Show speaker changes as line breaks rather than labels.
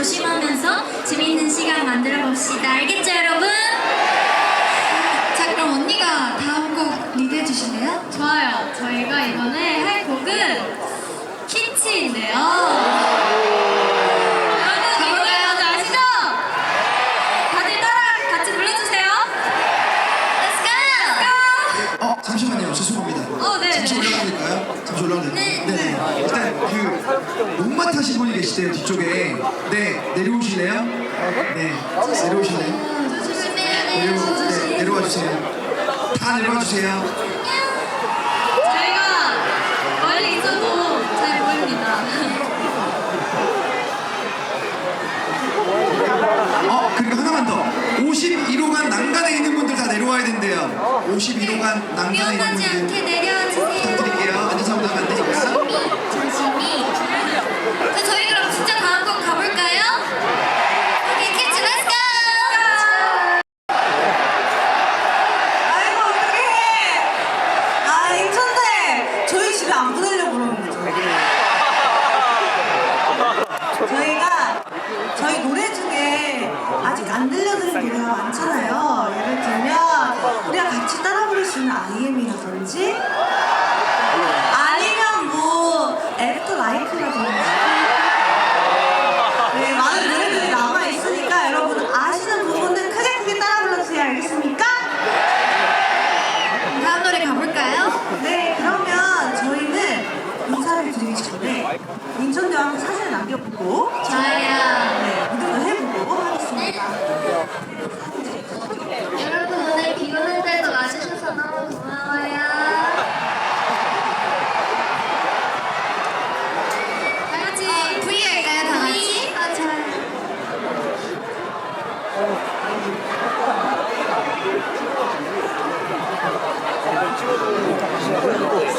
조심하면서 재미있는 시간 만들어 봅시다. 알겠죠, 여러분? 자, 그럼 언니가 다음 곡 리드해 주실래요? 좋아요. 저희가 이번에 할 곡은 키치인데요. 여러분, 이 노래 다들 아시죠? 다들 따라 같이 불러주세요. Let's go!
어 잠시만요 죄송합니다.
어, 네,
잠시
네.
올라가도 될까요? 잠시 올라가도
네.
될까요? 네. 그 목마 타신 분이 계시대요 뒤쪽에. 네 내려오실래요? 네 내려오실래요? 내려 네, 내려와 주세요. 다 내려와 주세요.
저희가 멀리 있어도 잘 보입니다.
어 그리고 하나만 더. 51호간 난간에 있는 분들 다 내려와야 된대요. 51호간 난간에 있는
위험하지 않게
분들
내려주세요.
부탁드릴게요. 앉아서 한번 안 되니까.
조심히. 자, 저희 그럼 진짜 다음 곡 가볼까요? 오케이, 키즈 렛츠 고!
아이고 어떡해 아 인천대 저희 집에 안 보내려고 그러는 거죠. 저희가 저희 노래 중에 아직 안 들려드린 노래가 많잖아요. 예를 들면 우리가 같이 따라 부를 수 있는 IM이라든지 아니면 뭐 애프터 라이크라든지 네 많은 노래들이 남아있으니까 여러분 아시는 부분들 크게 크게 따라 불러주세요 알겠습니까?
다음 노래 가볼까요?
네, 그러면 저희는 인사를 드리기 전에 인천대와 함께 사진을 남겨보고
좋아요.
네, 이동을 해보고 하겠습니다.
여러분 오늘 비 오는 데도 와주셔서 너무 고마워요. 다 같이 V 할까요? 다 같이? 아 좋아요.